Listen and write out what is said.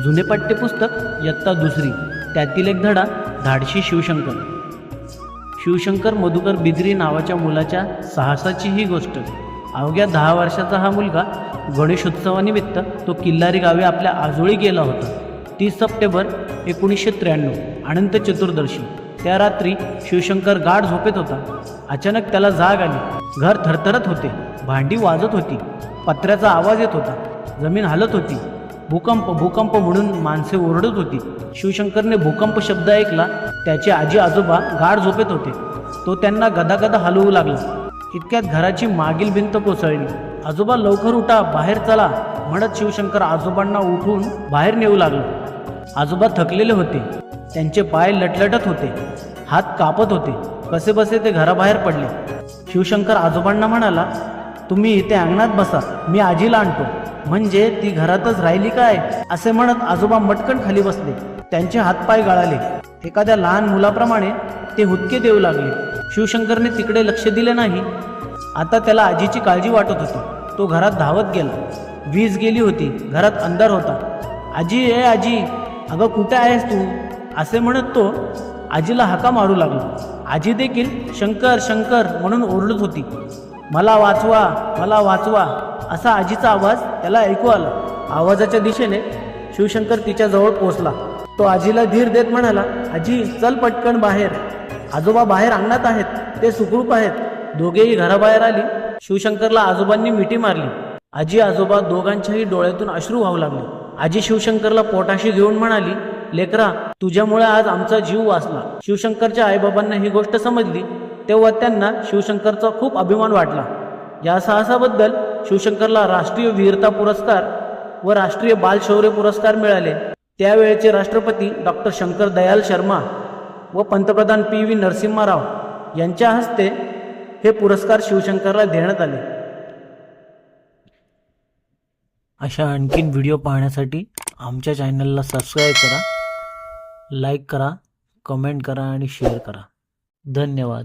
जुने पाठ्यपुस्तक इयत्ता दुसरी. त्यातील एक धडा धाडशी शिवशंकर. शिवशंकर मधुकर बिद्री नावाच्या मुलाच्या साहसाची ही गोष्ट. अवघ्या दहा वर्षाचा हा मुलगा गणेशोत्सवानिमित्त तो किल्लारी गावी आपल्या आजोळी गेला होता. तीस सप्टेंबर एकोणीसशे त्र्याण्णव अनंत चतुर्दशी. त्या रात्री शिवशंकर गाढ झोपेत होता. अचानक त्याला जाग आली. घर थरथरत होते. भांडी वाजत होती. पत्र्याचा आवाज येत होता. जमीन हलत होती. भूकंप भूकंप म्हणून माणसे ओरडत होती. शिवशंकरने भूकंप शब्द ऐकला त्याचे आजी आजोबा गाढ झोपेत होते. तो त्यांना गदागदा हलवू लागला. इतक्यात घराची मागील भिंत कोसळली. आजोबा लवकर उठा बाहेर चला म्हणत शिवशंकर आजोबांना उठून बाहेर नेऊ लागला. आजोबा थकलेले होते. त्यांचे पाय लटलटत होते. हात कापत होते. कसे बसे ते घराबाहेर पडले. शिवशंकर आजोबांना म्हणाला तुम्ही इथे अंगणात बसा. मी आजीला आणतो. म्हणजे ती घरातच राहिली काय? असे म्हणत आजोबा मटकन खाली बसले. त्यांचे हातपाय गाळाले. एखाद्या लहान मुलाप्रमाणे ते हुदके देऊ लागले. शिवशंकरने तिकडे लक्ष दिले नाही. आता त्याला आजीची काळजी वाटत होती. तो घरात धावत गेला. वीज गेली होती. घरात अंधार होता. आजी ए आजी अगं कुठे आहेस तू? असे म्हणत तो आजीला हाका मारू लागला. आजी देखील शंकर शंकर म्हणून ओरडत होती. मला वाचवा मला वाचवा. असा आजीचा आवाज त्याला ऐकू आला. आवाजाच्या दिशेने शिवशंकर तिच्या जवळ पोहोचला. तो आजीला धीर देत म्हणाला आजी चल पटकन बाहेर. आजोबा बाहेर अंगणात आहेत. ते सुखरूप आहेत. दोघेही घराबाहेर आली. शिवशंकरला आजोबांनी मिठी मारली. आजी आजोबा दोघांच्याही डोळ्यातून अश्रू वाहू लागले. आजी शिवशंकरला पोटाशी घेऊन म्हणाली लेकरा तुझ्यामुळे आज आमचा जीव वाचला. शिवशंकरच्या आईबाबांना ही गोष्ट समजली. तेव्हा त्यांना शिवशंकरचा खूप अभिमान वाटला. या साहसाबद्दल शिवशंकरला राष्ट्रीय वीरता पुरस्कार व राष्ट्रीय बाल शौर्य पुरस्कार मिळाले. त्यावेळेचे राष्ट्रपती डॉक्टर शंकर दयाल शर्मा व पंतप्रधान पी व्ही नरसिंहाराव यांच्या हस्ते हे पुरस्कार शिवशंकरला देण्यात आले. अशा आणखीन व्हिडिओ पाहण्यासाठी आमच्या चॅनलला सबस्क्राईब करा लाईक करा कमेंट करा आणि शेअर करा. धन्यवाद.